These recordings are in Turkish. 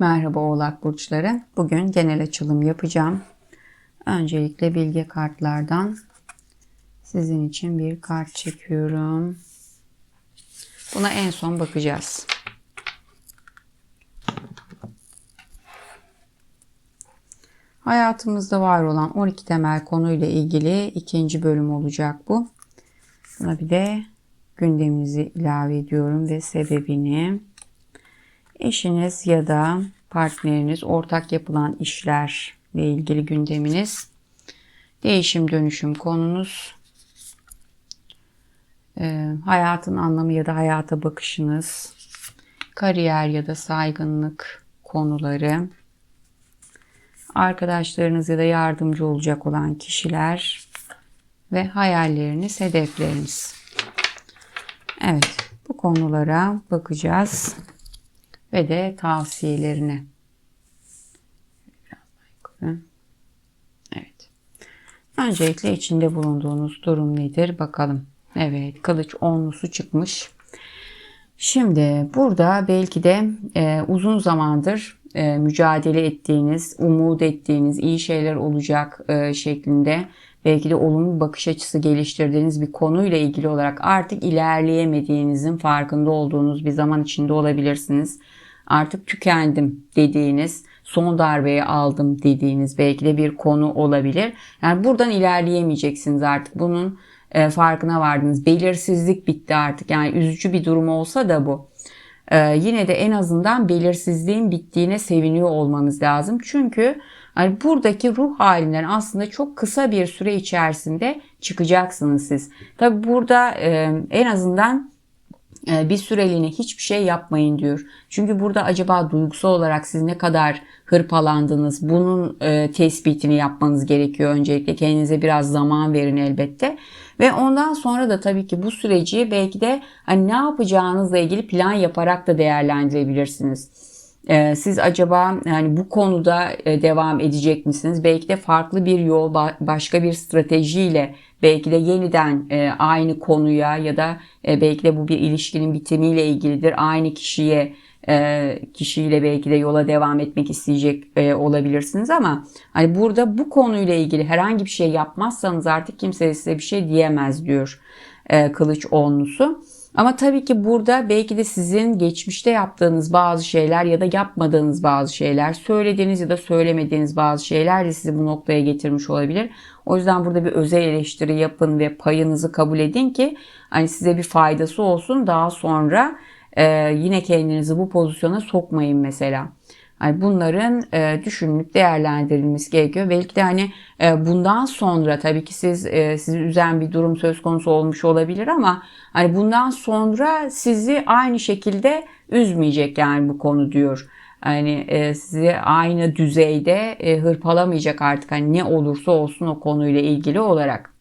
Merhaba Oğlak Burçları. Bugün genel açılım yapacağım. Öncelikle bilge kartlardan sizin için bir kart çekiyorum. Buna en son bakacağız. Hayatımızda var olan 12 temel konuyla ilgili ikinci bölüm olacak bu. Buna bir de gündemimizi ilave ediyorum ve sebebini eşiniz ya da partneriniz ortak yapılan işlerle ilgili gündeminiz. Değişim dönüşüm konunuz. E, hayatın anlamı ya da hayata bakışınız. Kariyer ya da saygınlık konuları. Arkadaşlarınız ya da yardımcı olacak olan kişiler ve hayalleriniz, hedefleriniz. Evet, bu konulara bakacağız ve de tavsiyelerine. Evet. Öncelikle içinde bulunduğunuz durum nedir bakalım. Evet, kılıç onlusu çıkmış. Şimdi burada belki de e, uzun zamandır e, mücadele ettiğiniz, umut ettiğiniz iyi şeyler olacak e, şeklinde belki de olumlu bakış açısı geliştirdiğiniz bir konuyla ilgili olarak artık ilerleyemediğinizin farkında olduğunuz bir zaman içinde olabilirsiniz. Artık tükendim dediğiniz, son darbeyi aldım dediğiniz belki de bir konu olabilir. Yani buradan ilerleyemeyeceksiniz artık. Bunun e, farkına vardınız. Belirsizlik bitti artık. Yani üzücü bir durum olsa da bu. E, yine de en azından belirsizliğin bittiğine seviniyor olmanız lazım. Çünkü hani buradaki ruh halinden aslında çok kısa bir süre içerisinde çıkacaksınız siz. Tabi burada e, en azından e, bir süreliğine hiçbir şey yapmayın diyor. Çünkü burada acaba duygusal olarak siz ne kadar hırpalandınız bunun e, tespitini yapmanız gerekiyor öncelikle. Kendinize biraz zaman verin elbette. Ve ondan sonra da tabii ki bu süreci belki de hani ne yapacağınızla ilgili plan yaparak da değerlendirebilirsiniz. E, siz acaba yani bu konuda devam edecek misiniz? Belki de farklı bir yol, başka bir stratejiyle belki de yeniden e, aynı konuya ya da e, belki de bu bir ilişkinin bitimiyle ilgilidir. Aynı kişiye e, kişiyle belki de yola devam etmek isteyecek e, olabilirsiniz ama hani burada bu konuyla ilgili herhangi bir şey yapmazsanız artık kimse size bir şey diyemez diyor e, kılıç onlusu. Ama tabii ki burada belki de sizin geçmişte yaptığınız bazı şeyler ya da yapmadığınız bazı şeyler, söylediğiniz ya da söylemediğiniz bazı şeyler de sizi bu noktaya getirmiş olabilir. O yüzden burada bir özel eleştiri yapın ve payınızı kabul edin ki hani size bir faydası olsun. Daha sonra e, yine kendinizi bu pozisyona sokmayın mesela. Yani bunların e, düşünülüp değerlendirilmesi gerekiyor. Belki de hani e, bundan sonra tabii ki siz e, sizi üzen bir durum söz konusu olmuş olabilir ama hani bundan sonra sizi aynı şekilde üzmeyecek yani bu konu diyor. Yani e, sizi aynı düzeyde e, hırpalamayacak artık hani ne olursa olsun o konuyla ilgili olarak.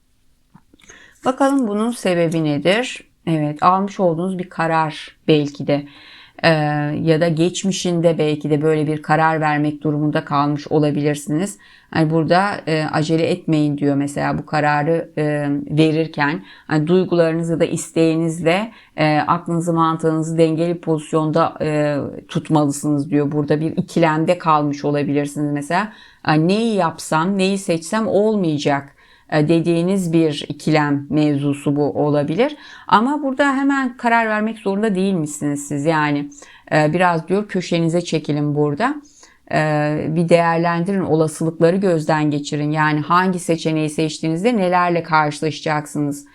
Bakalım bunun sebebi nedir? Evet almış olduğunuz bir karar belki de e, ya da geçmişinde belki de böyle bir karar vermek durumunda kalmış olabilirsiniz. Yani burada e, acele etmeyin diyor mesela bu kararı e, verirken hani duygularınızı da isteğinizle e, aklınızı mantığınızı dengeli pozisyonda e, tutmalısınız diyor. Burada bir ikilemde kalmış olabilirsiniz mesela. Yani neyi yapsam neyi seçsem olmayacak dediğiniz bir ikilem mevzusu bu olabilir. Ama burada hemen karar vermek zorunda değil misiniz siz? Yani e, biraz diyor köşenize çekilin burada. E, bir değerlendirin, olasılıkları gözden geçirin. Yani hangi seçeneği seçtiğinizde nelerle karşılaşacaksınız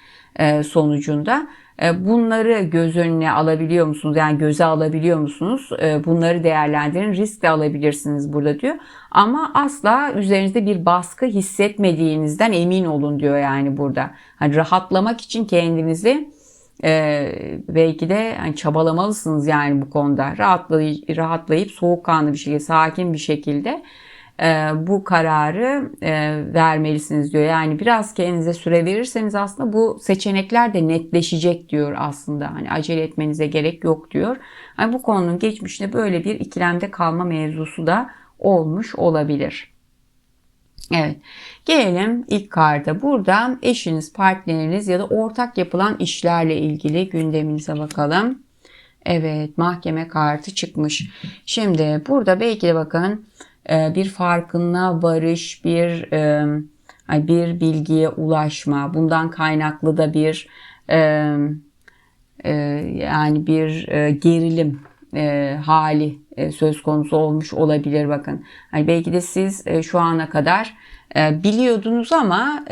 sonucunda. Bunları göz önüne alabiliyor musunuz? Yani göze alabiliyor musunuz? Bunları değerlendirin. Risk de alabilirsiniz burada diyor. Ama asla üzerinizde bir baskı hissetmediğinizden emin olun diyor yani burada. Hani rahatlamak için kendinizi e, belki de yani çabalamalısınız yani bu konuda. Rahatlayıp, rahatlayıp soğukkanlı bir şekilde, sakin bir şekilde e, bu kararı e, vermelisiniz diyor. Yani biraz kendinize süre verirseniz aslında bu seçenekler de netleşecek diyor aslında. Hani acele etmenize gerek yok diyor. Yani bu konunun geçmişinde böyle bir ikilemde kalma mevzusu da olmuş olabilir. Evet. Gelelim ilk karta. Burada eşiniz, partneriniz ya da ortak yapılan işlerle ilgili gündeminize bakalım. Evet mahkeme kartı çıkmış. Şimdi burada belki de bakın e, bir farkına varış, bir e, bir bilgiye ulaşma, bundan kaynaklı da bir e, yani bir gerilim hali söz konusu olmuş olabilir bakın. Hani belki de siz şu ana kadar biliyordunuz ama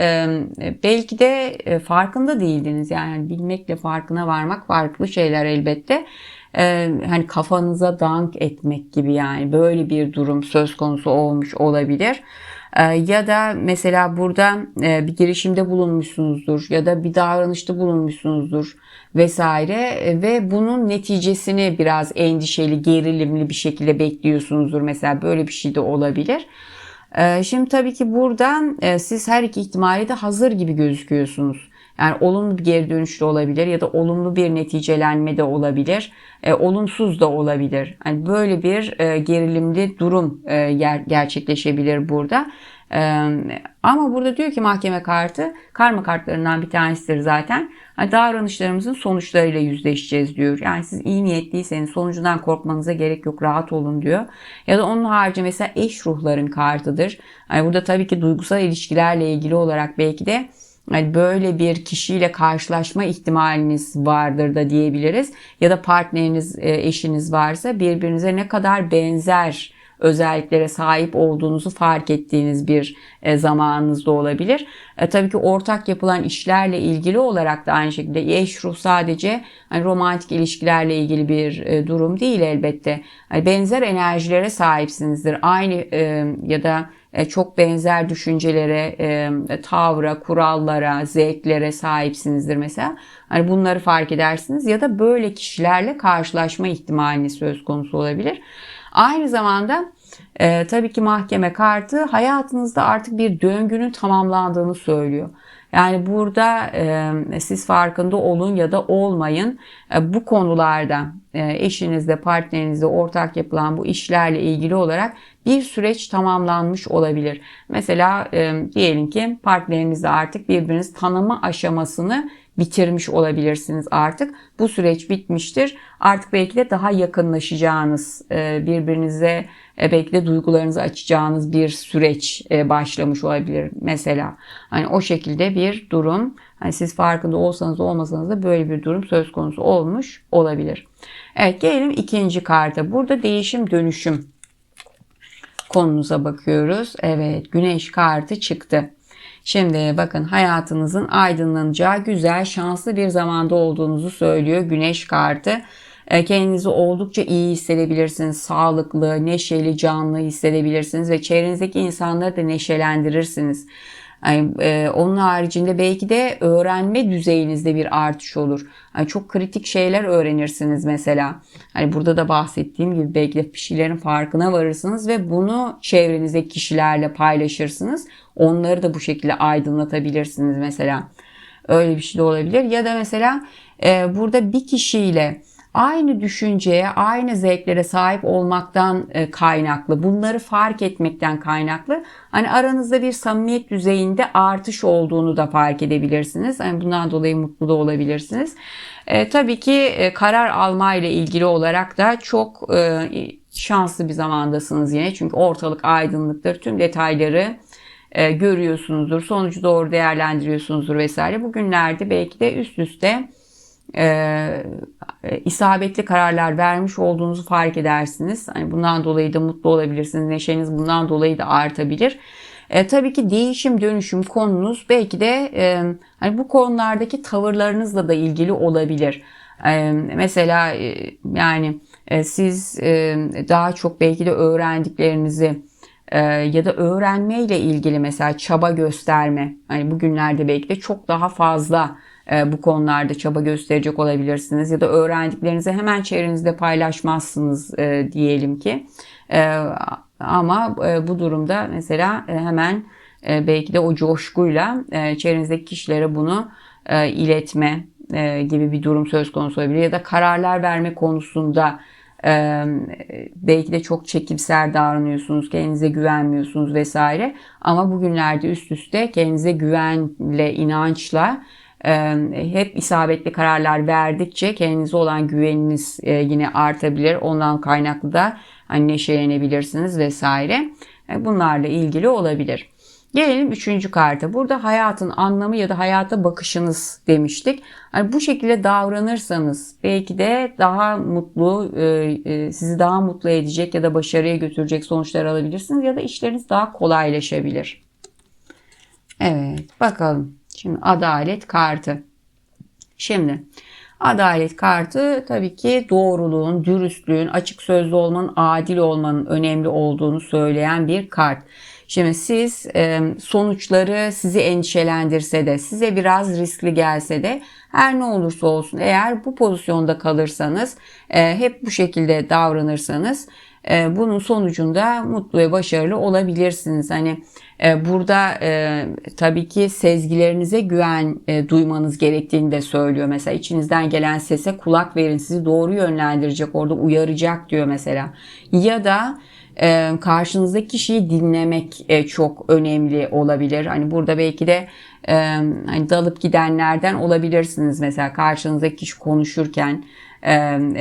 belki de farkında değildiniz. Yani bilmekle farkına varmak farklı şeyler elbette e, hani kafanıza dank etmek gibi yani böyle bir durum söz konusu olmuş olabilir. E, ya da mesela burada e, bir girişimde bulunmuşsunuzdur ya da bir davranışta bulunmuşsunuzdur vesaire e, ve bunun neticesini biraz endişeli, gerilimli bir şekilde bekliyorsunuzdur. Mesela böyle bir şey de olabilir. Şimdi tabii ki buradan e, siz her iki ihtimali de hazır gibi gözüküyorsunuz. Yani olumlu bir geri dönüş de olabilir ya da olumlu bir neticelenme de olabilir. E, olumsuz da olabilir. Yani böyle bir e, gerilimli durum e, ger- gerçekleşebilir burada. E, ama burada diyor ki mahkeme kartı karma kartlarından bir tanesidir zaten. Yani davranışlarımızın sonuçlarıyla yüzleşeceğiz diyor. Yani siz iyi niyetliyseniz sonucundan korkmanıza gerek yok rahat olun diyor. Ya da onun harici mesela eş ruhların kartıdır. Yani burada tabii ki duygusal ilişkilerle ilgili olarak belki de yani böyle bir kişiyle karşılaşma ihtimaliniz vardır da diyebiliriz. Ya da partneriniz, e, eşiniz varsa birbirinize ne kadar benzer özelliklere sahip olduğunuzu fark ettiğiniz bir e, zamanınız da olabilir. E, tabii ki ortak yapılan işlerle ilgili olarak da aynı şekilde eş ruh sadece hani romantik ilişkilerle ilgili bir e, durum değil elbette. Yani benzer enerjilere sahipsinizdir. Aynı e, ya da çok benzer düşüncelere, e, tavra, kurallara, zevklere sahipsinizdir mesela. Hani bunları fark edersiniz ya da böyle kişilerle karşılaşma ihtimaliniz söz konusu olabilir. Aynı zamanda e, tabii ki mahkeme kartı hayatınızda artık bir döngünün tamamlandığını söylüyor. Yani burada e, siz farkında olun ya da olmayın e, bu konularda e, eşinizle, partnerinizle ortak yapılan bu işlerle ilgili olarak bir süreç tamamlanmış olabilir. Mesela e, diyelim ki partnerinizle artık birbiriniz tanıma aşamasını bitirmiş olabilirsiniz artık. Bu süreç bitmiştir. Artık belki de daha yakınlaşacağınız, e, birbirinize e, belki de duygularınızı açacağınız bir süreç e, başlamış olabilir mesela. Hani o şekilde bir durum. Hani siz farkında olsanız olmasanız da böyle bir durum söz konusu olmuş olabilir. Evet gelelim ikinci karta. Burada değişim dönüşüm konunuza bakıyoruz. Evet güneş kartı çıktı. Şimdi bakın hayatınızın aydınlanacağı güzel, şanslı bir zamanda olduğunuzu söylüyor güneş kartı. E, kendinizi oldukça iyi hissedebilirsiniz. Sağlıklı, neşeli, canlı hissedebilirsiniz ve çevrenizdeki insanları da neşelendirirsiniz. Yani, e, onun haricinde belki de öğrenme düzeyinizde bir artış olur. Yani çok kritik şeyler öğrenirsiniz mesela. Hani burada da bahsettiğim gibi belki de bir şeylerin farkına varırsınız ve bunu çevrenizdeki kişilerle paylaşırsınız. Onları da bu şekilde aydınlatabilirsiniz mesela. Öyle bir şey de olabilir. Ya da mesela e, burada bir kişiyle aynı düşünceye, aynı zevklere sahip olmaktan e, kaynaklı, bunları fark etmekten kaynaklı. Hani aranızda bir samimiyet düzeyinde artış olduğunu da fark edebilirsiniz. Yani bundan dolayı mutlu da olabilirsiniz. E, tabii ki e, karar alma ile ilgili olarak da çok e, şanslı bir zamandasınız yine. Çünkü ortalık aydınlıktır. Tüm detayları e, görüyorsunuzdur. Sonucu doğru değerlendiriyorsunuzdur vesaire. Bugünlerde belki de üst üste e, e, isabetli kararlar vermiş olduğunuzu fark edersiniz. Hani bundan dolayı da mutlu olabilirsiniz. Neşeniz bundan dolayı da artabilir. E, tabii ki değişim dönüşüm konunuz belki de e, hani bu konulardaki tavırlarınızla da ilgili olabilir. E, mesela e, yani e, siz e, daha çok belki de öğrendiklerinizi e, ya da öğrenmeyle ilgili mesela çaba gösterme. Hani bugünlerde belki de çok daha fazla e, bu konularda çaba gösterecek olabilirsiniz ya da öğrendiklerinizi hemen çevrenizde paylaşmazsınız e, diyelim ki. E, ama bu durumda mesela hemen belki de o coşkuyla çevrenizdeki kişilere bunu iletme gibi bir durum söz konusu olabilir ya da kararlar verme konusunda belki de çok çekimser davranıyorsunuz, kendinize güvenmiyorsunuz vesaire. Ama bugünlerde üst üste kendinize güvenle, inançla e, hep isabetli kararlar verdikçe kendinize olan güveniniz e, yine artabilir. Ondan kaynaklı da hani neşelenebilirsiniz vesaire. Bunlarla ilgili olabilir. Gelelim üçüncü karta. Burada hayatın anlamı ya da hayata bakışınız demiştik. Yani bu şekilde davranırsanız belki de daha mutlu, e, e, sizi daha mutlu edecek ya da başarıya götürecek sonuçlar alabilirsiniz ya da işleriniz daha kolaylaşabilir. Evet bakalım. Şimdi adalet kartı. Şimdi adalet kartı tabii ki doğruluğun, dürüstlüğün, açık sözlü olmanın, adil olmanın önemli olduğunu söyleyen bir kart. Şimdi siz sonuçları sizi endişelendirse de, size biraz riskli gelse de her ne olursa olsun eğer bu pozisyonda kalırsanız, hep bu şekilde davranırsanız bunun sonucunda mutlu ve başarılı olabilirsiniz. Hani burada tabii ki sezgilerinize güven duymanız gerektiğini de söylüyor. Mesela içinizden gelen sese kulak verin sizi doğru yönlendirecek orada uyaracak diyor mesela. Ya da karşınızdaki kişiyi dinlemek e, çok önemli olabilir. Hani burada belki de e, hani dalıp gidenlerden olabilirsiniz mesela karşınızdaki kişi konuşurken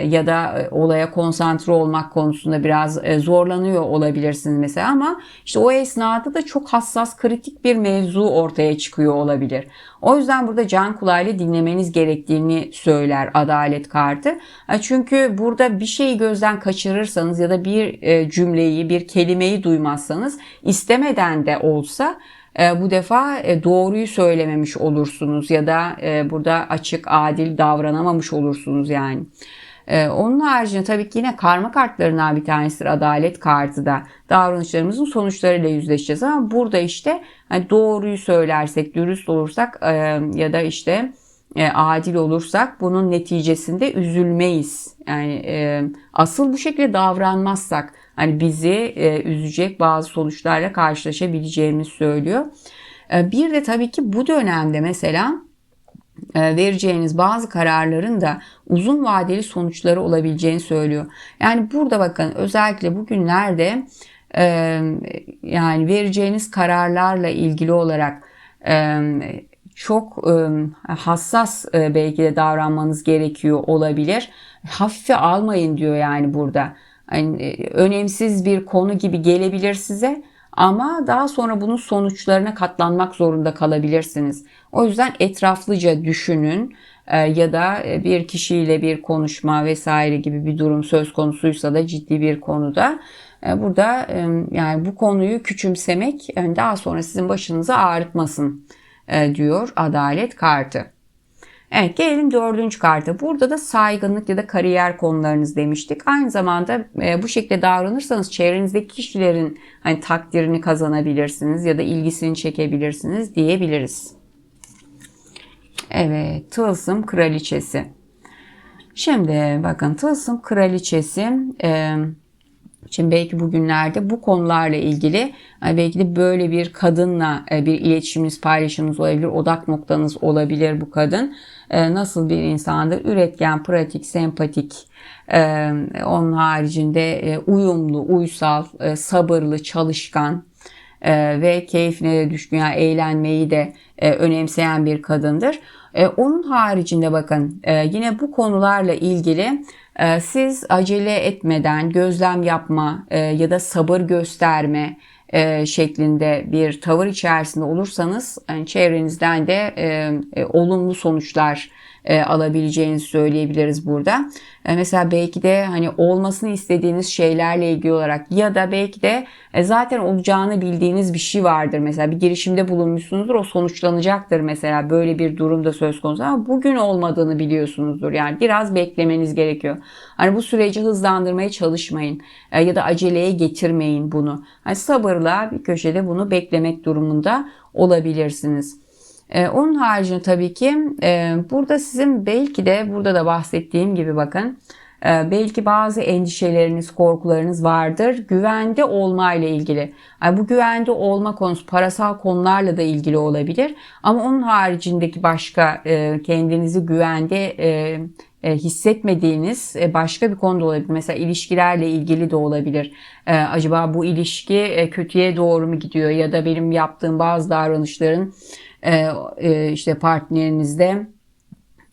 ya da olaya konsantre olmak konusunda biraz zorlanıyor olabilirsiniz mesela ama işte o esnada da çok hassas kritik bir mevzu ortaya çıkıyor olabilir. O yüzden burada can kulağıyla dinlemeniz gerektiğini söyler adalet kartı. Çünkü burada bir şeyi gözden kaçırırsanız ya da bir cümleyi, bir kelimeyi duymazsanız istemeden de olsa e, bu defa e, doğruyu söylememiş olursunuz ya da e, burada açık, adil davranamamış olursunuz yani. Onun haricinde tabii ki yine karma kartlarından bir tanesidir adalet kartı da. Davranışlarımızın sonuçlarıyla yüzleşeceğiz ama burada işte hani doğruyu söylersek, dürüst olursak ya da işte adil olursak bunun neticesinde üzülmeyiz. Yani asıl bu şekilde davranmazsak hani bizi e, üzecek bazı sonuçlarla karşılaşabileceğimiz söylüyor. E, bir de tabii ki bu dönemde mesela e, vereceğiniz bazı kararların da uzun vadeli sonuçları olabileceğini söylüyor. Yani burada bakın özellikle bugünlerde e, yani vereceğiniz kararlarla ilgili olarak e, çok e, hassas e, belki de davranmanız gerekiyor olabilir. Hafife almayın diyor yani burada e, önemsiz bir konu gibi gelebilir size ama daha sonra bunun sonuçlarına katlanmak zorunda kalabilirsiniz. O yüzden etraflıca düşünün e, ya da e, bir kişiyle bir konuşma vesaire gibi bir durum söz konusuysa da ciddi bir konuda burada yani bu konuyu küçümsemek daha sonra sizin başınıza ağrıtmasın diyor adalet kartı. Evet gelelim dördüncü karta. Burada da saygınlık ya da kariyer konularınız demiştik. Aynı zamanda e, bu şekilde davranırsanız çevrenizdeki kişilerin hani takdirini kazanabilirsiniz ya da ilgisini çekebilirsiniz diyebiliriz. Evet tılsım kraliçesi. Şimdi bakın tılsım kraliçesi e, Şimdi belki bugünlerde bu konularla ilgili e, belki de böyle bir kadınla e, bir iletişiminiz, paylaşımınız olabilir, odak noktanız olabilir bu kadın. E, nasıl bir insandır? Üretken, pratik, sempatik, onun haricinde uyumlu, uysal, sabırlı, çalışkan ve keyfine de düşkün, yani eğlenmeyi de önemseyen bir kadındır. Onun haricinde bakın yine bu konularla ilgili siz acele etmeden gözlem yapma e, ya da sabır gösterme e, şeklinde bir tavır içerisinde olursanız çevrenizden de e, olumlu sonuçlar e, alabileceğinizi söyleyebiliriz burada. E, mesela belki de hani olmasını istediğiniz şeylerle ilgili olarak ya da belki de e, zaten olacağını bildiğiniz bir şey vardır. Mesela bir girişimde bulunmuşsunuzdur o sonuçlanacaktır mesela böyle bir durumda söz konusu ama bugün olmadığını biliyorsunuzdur. Yani biraz beklemeniz gerekiyor. Hani bu süreci hızlandırmaya çalışmayın e, ya da aceleye getirmeyin bunu. Hani sabırla bir köşede bunu beklemek durumunda olabilirsiniz. Ee, onun haricinde tabii ki e, burada sizin belki de burada da bahsettiğim gibi bakın e, belki bazı endişeleriniz, korkularınız vardır. Güvende olma ile ilgili. Yani bu güvende olma konusu parasal konularla da ilgili olabilir. Ama onun haricindeki başka e, kendinizi güvende hissetmediğiniz başka bir konu da olabilir. Mesela ilişkilerle ilgili de olabilir. Acaba bu ilişki kötüye doğru mu gidiyor ya da benim yaptığım bazı davranışların e, e, işte partnerinizde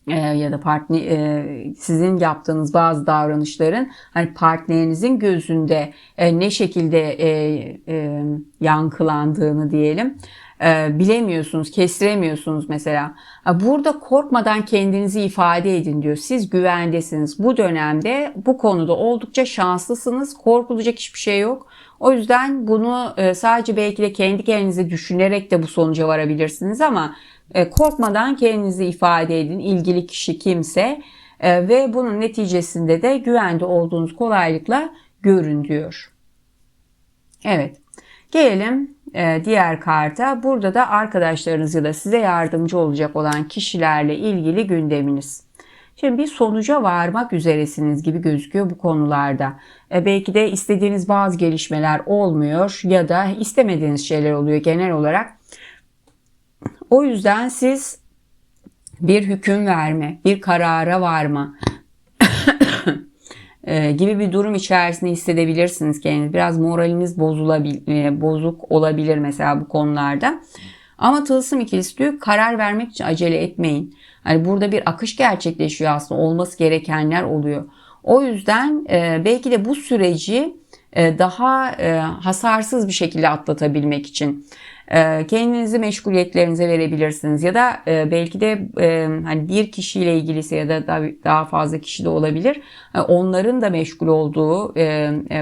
e, ya da partner e, sizin yaptığınız bazı davranışların hani partnerinizin gözünde ne şekilde yankılandığını diyelim e, bilemiyorsunuz, kestiremiyorsunuz mesela. Burada korkmadan kendinizi ifade edin diyor. Siz güvendesiniz. Bu dönemde bu konuda oldukça şanslısınız. Korkulacak hiçbir şey yok. O yüzden bunu e, sadece belki de kendi kendinize düşünerek de bu sonuca varabilirsiniz ama e, korkmadan kendinizi ifade edin. İlgili kişi kimse e, ve bunun neticesinde de güvende olduğunuz kolaylıkla görün diyor. Evet. Gelelim diğer karta. Burada da arkadaşlarınız ya da size yardımcı olacak olan kişilerle ilgili gündeminiz. Şimdi bir sonuca varmak üzeresiniz gibi gözüküyor bu konularda. E, belki de istediğiniz bazı gelişmeler olmuyor ya da istemediğiniz şeyler oluyor genel olarak. O yüzden siz bir hüküm verme, bir karara varma e, gibi bir durum içerisinde hissedebilirsiniz kendinizi. Biraz moraliniz bozulabil, e, bozuk olabilir mesela bu konularda. Ama tılsım ikilisi diyor karar vermek için acele etmeyin. Hani burada bir akış gerçekleşiyor aslında olması gerekenler oluyor. O yüzden e, belki de bu süreci daha hasarsız bir şekilde atlatabilmek için kendinizi meşguliyetlerinize verebilirsiniz ya da e, belki de e, hani bir kişiyle ilgilisi ya da daha fazla kişi de olabilir. E, onların da meşgul olduğu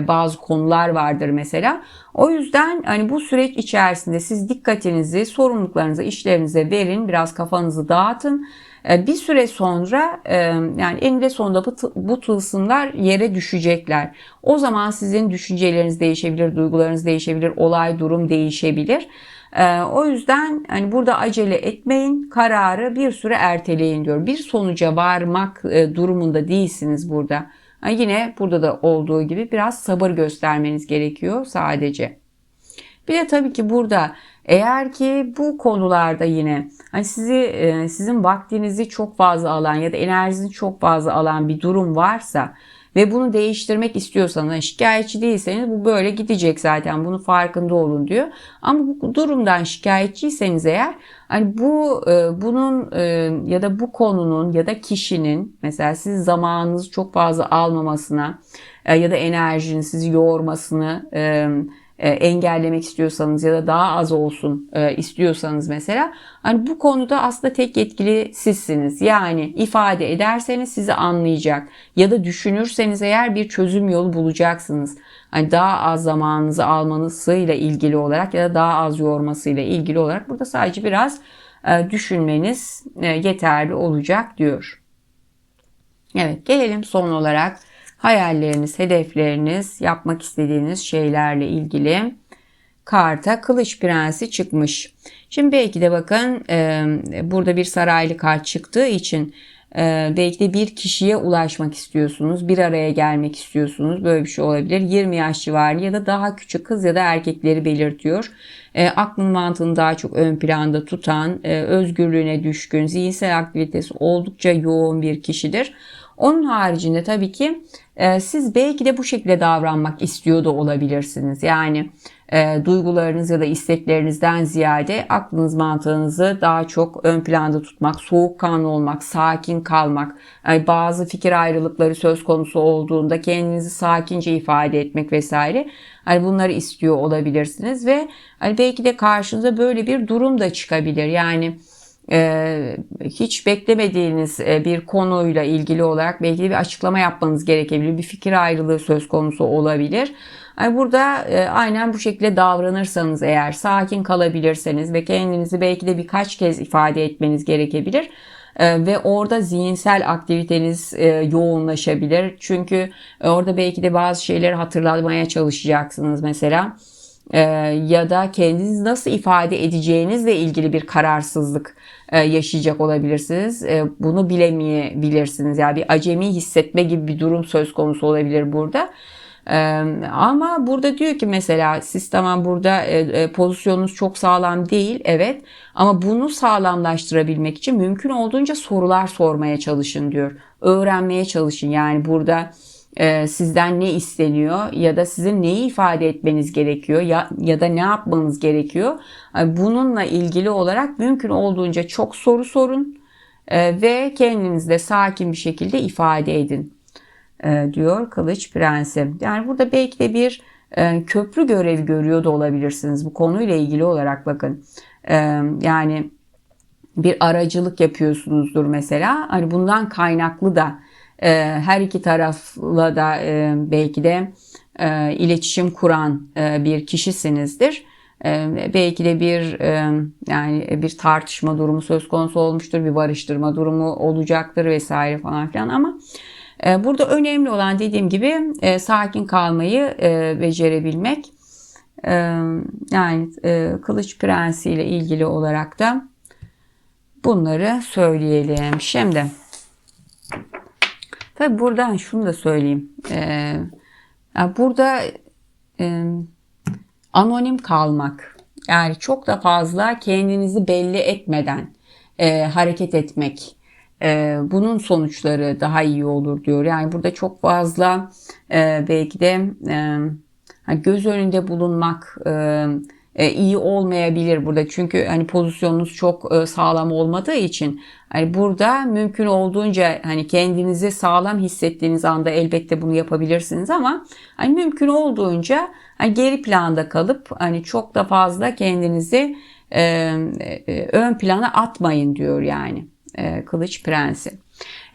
bazı konular vardır mesela. O yüzden hani bu süreç içerisinde siz dikkatinizi, sorumluluklarınızı, işlerinize verin, biraz kafanızı dağıtın. Bir süre sonra yani eninde sonunda bu tılsımlar yere düşecekler. O zaman sizin düşünceleriniz değişebilir, duygularınız değişebilir, olay durum değişebilir. Ee, o yüzden hani burada acele etmeyin, kararı bir süre erteleyin diyor. Bir sonuca varmak e, durumunda değilsiniz burada. Yine burada da olduğu gibi biraz sabır göstermeniz gerekiyor sadece. Bir de tabii ki burada eğer ki bu konularda yine hani sizi e, sizin vaktinizi çok fazla alan ya da enerjinizi çok fazla alan bir durum varsa ve bunu değiştirmek istiyorsanız şikayetçi değilseniz bu böyle gidecek zaten bunu farkında olun diyor. Ama bu durumdan şikayetçiyseniz eğer hani bu e, bunun e, ya da bu konunun ya da kişinin mesela siz zamanınızı çok fazla almamasına e, ya da enerjinin sizi yormasını e, engellemek istiyorsanız ya da daha az olsun e, istiyorsanız mesela hani bu konuda aslında tek yetkili sizsiniz. Yani ifade ederseniz sizi anlayacak ya da düşünürseniz eğer bir çözüm yolu bulacaksınız. Hani daha az zamanınızı almanızıyla ilgili olarak ya da daha az yormasıyla ilgili olarak burada sadece biraz e, düşünmeniz yeterli olacak diyor. Evet gelelim son olarak hayalleriniz, hedefleriniz, yapmak istediğiniz şeylerle ilgili karta Kılıç Prensi çıkmış. Şimdi belki de bakın e, burada bir saraylı kart çıktığı için e, belki de bir kişiye ulaşmak istiyorsunuz. Bir araya gelmek istiyorsunuz. Böyle bir şey olabilir. 20 yaş civarı ya da daha küçük kız ya da erkekleri belirtiyor. E, aklın mantığını daha çok ön planda tutan, özgürlüğüne düşkün, zihinsel aktivitesi oldukça yoğun bir kişidir. Onun haricinde tabii ki siz belki de bu şekilde davranmak istiyor da olabilirsiniz. Yani e, duygularınız ya da isteklerinizden ziyade aklınız mantığınızı daha çok ön planda tutmak, soğukkanlı olmak, sakin kalmak, yani bazı fikir ayrılıkları söz konusu olduğunda kendinizi sakince ifade etmek vesaire. Hani bunları istiyor olabilirsiniz ve hani belki de karşınıza böyle bir durum da çıkabilir. Yani e, hiç beklemediğiniz e, bir konuyla ilgili olarak belki bir açıklama yapmanız gerekebilir. Bir fikir ayrılığı söz konusu olabilir. Burada e, aynen bu şekilde davranırsanız eğer sakin kalabilirseniz ve kendinizi belki de birkaç kez ifade etmeniz gerekebilir. E, ve orada zihinsel aktiviteniz e, yoğunlaşabilir. Çünkü orada belki de bazı şeyleri hatırlamaya çalışacaksınız mesela ya da kendinizi nasıl ifade edeceğinizle ilgili bir kararsızlık e, yaşayacak olabilirsiniz. E, bunu bilemeyebilirsiniz. Yani bir acemi hissetme gibi bir durum söz konusu olabilir burada. Ee, ama burada diyor ki mesela siz tamam burada e, pozisyonunuz çok sağlam değil evet ama bunu sağlamlaştırabilmek için mümkün olduğunca sorular sormaya çalışın diyor. Öğrenmeye çalışın yani burada e, sizden ne isteniyor ya da sizin neyi ifade etmeniz gerekiyor ya, ya da ne yapmanız gerekiyor. Yani bununla ilgili olarak mümkün olduğunca çok soru sorun e, ve kendinizde sakin bir şekilde ifade edin e, diyor Kılıç Prensi. Yani burada belki de bir e, köprü görevi görüyor da olabilirsiniz bu konuyla ilgili olarak bakın. E, yani bir aracılık yapıyorsunuzdur mesela. Hani bundan kaynaklı da e, her iki tarafla da e, belki de e, iletişim kuran e, bir kişisinizdir. Belki de bir yani bir tartışma durumu söz konusu olmuştur, bir barıştırma durumu olacaktır vesaire falan filan ama burada önemli olan dediğim gibi sakin kalmayı becerebilmek. Yani Kılıç Prensi ile ilgili olarak da bunları söyleyelim. Şimdi tabi buradan şunu da söyleyeyim. Ee, burada e, anonim kalmak yani çok da fazla kendinizi belli etmeden e, hareket etmek e, bunun sonuçları daha iyi olur diyor. Yani burada çok fazla e, belki de e, göz önünde bulunmak e, iyi olmayabilir burada. Çünkü hani pozisyonunuz çok e, sağlam olmadığı için hani burada mümkün olduğunca hani kendinizi sağlam hissettiğiniz anda elbette bunu yapabilirsiniz ama hani mümkün olduğunca hani geri planda kalıp hani çok da fazla kendinizi e, e, ön plana atmayın diyor yani e, Kılıç Prensi.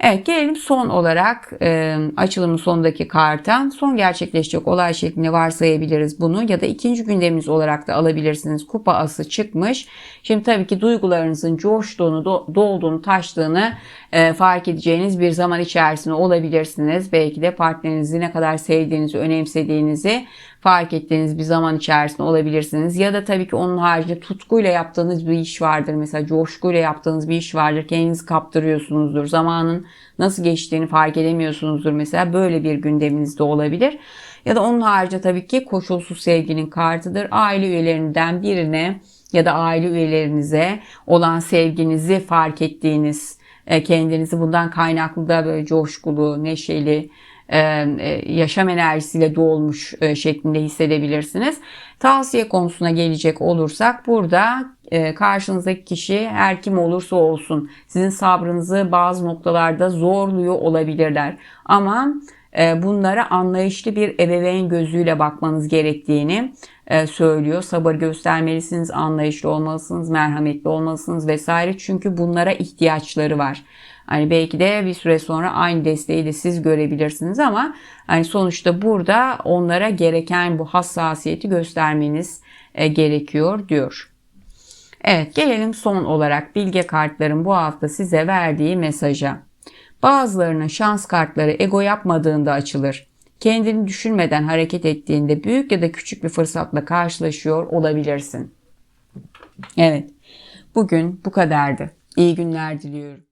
Evet gelelim son olarak e, açılımın sonundaki karta. Son gerçekleşecek olay şeklinde varsayabiliriz bunu ya da ikinci gündemimiz olarak da alabilirsiniz. Kupa ası çıkmış. Şimdi tabii ki duygularınızın coştuğunu, do, dolduğunu, taştığını e, fark edeceğiniz bir zaman içerisinde olabilirsiniz. Belki de partnerinizi ne kadar sevdiğinizi, önemsediğinizi fark ettiğiniz bir zaman içerisinde olabilirsiniz. Ya da tabii ki onun haricinde tutkuyla yaptığınız bir iş vardır. Mesela coşkuyla yaptığınız bir iş vardır. Kendinizi kaptırıyorsunuzdur. Zamanın nasıl geçtiğini fark edemiyorsunuzdur. Mesela böyle bir gündeminiz de olabilir. Ya da onun haricinde tabii ki koşulsuz sevginin kartıdır. Aile üyelerinden birine ya da aile üyelerinize olan sevginizi fark ettiğiniz, e, kendinizi bundan kaynaklı da böyle coşkulu, neşeli, e, e, yaşam enerjisiyle dolmuş şeklinde hissedebilirsiniz. Tavsiye konusuna gelecek olursak burada karşınızdaki kişi her kim olursa olsun sizin sabrınızı bazı noktalarda zorluyor olabilirler. Ama bunlara anlayışlı bir ebeveyn gözüyle bakmanız gerektiğini söylüyor. Sabır göstermelisiniz, anlayışlı olmalısınız, merhametli olmalısınız vesaire. Çünkü bunlara ihtiyaçları var. Hani belki de bir süre sonra aynı desteği de siz görebilirsiniz ama hani sonuçta burada onlara gereken bu hassasiyeti göstermeniz e, gerekiyor diyor. Evet gelelim son olarak bilge kartların bu hafta size verdiği mesaja. Bazılarının şans kartları ego yapmadığında açılır. Kendini düşünmeden hareket ettiğinde büyük ya da küçük bir fırsatla karşılaşıyor olabilirsin. Evet, bugün bu kadardı. İyi günler diliyorum.